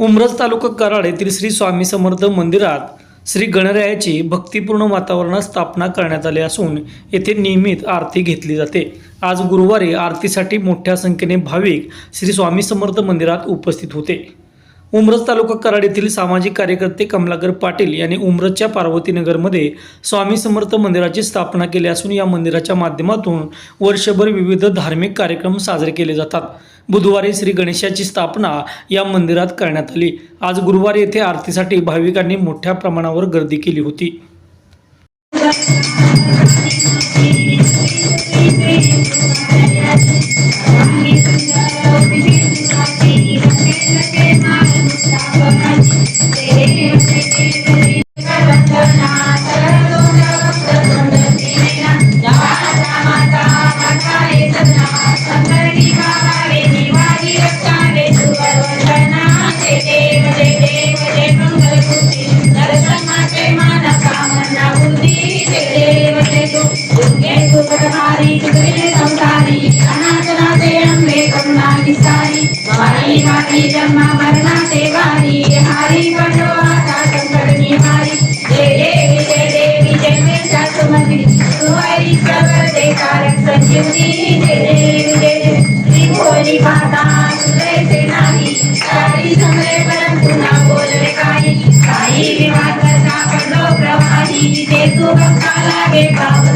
उमरज तालुका कराड येथील श्री स्वामी समर्थ मंदिरात श्री गणरायाची भक्तिपूर्ण वातावरणात स्थापना करण्यात आली असून येथे नियमित आरती घेतली जाते. आज गुरुवारी आरतीसाठी मोठ्या संख्येने भाविक श्री स्वामी समर्थ मंदिरात उपस्थित होते. उमरज तालुका कराड येथील सामाजिक कार्यकर्ते कमलाकर पाटील यांनी उमरजच्या पार्वतीनगरमध्ये स्वामी समर्थ मंदिराची स्थापना केली असून या मंदिराच्या माध्यमातून वर्षभर विविध धार्मिक कार्यक्रम साजरे केले जातात. बुधवारी श्री गणेशाची स्थापना या मंदिरात करण्यात आली. आज गुरुवारी येथे आरतीसाठी भाविकांनी मोठ्या प्रमाणावर गर्दी केली होती. जन्मा मरणाचे वारी हरी पडो आता संकटनी हारी जय देवी जय देवी जय मे सासुमती तू हरी प्रवर दे कारक संजीवनी जय देवी जय देवी श्री भोली माता तुझे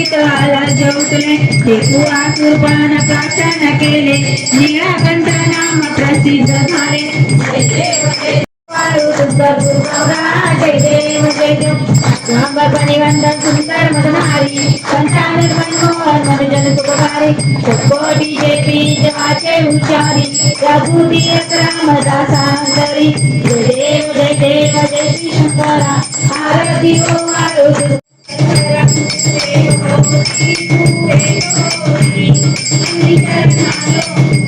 अवतीत आला जवतले ते कुआसुरपण प्रार्थना केले निळाकंठ नाम प्रसिद्ध झाले जय देव जय देव. जय जय वंदन सुंदर मदनारी संतान मनमोहन मन जन सुखकारी कोटी देवी जवाचे उच्चारी रघुदी रामदासांतरी जय देव जय देव जय श्री शंकरा आरती ओ आरती Thank you.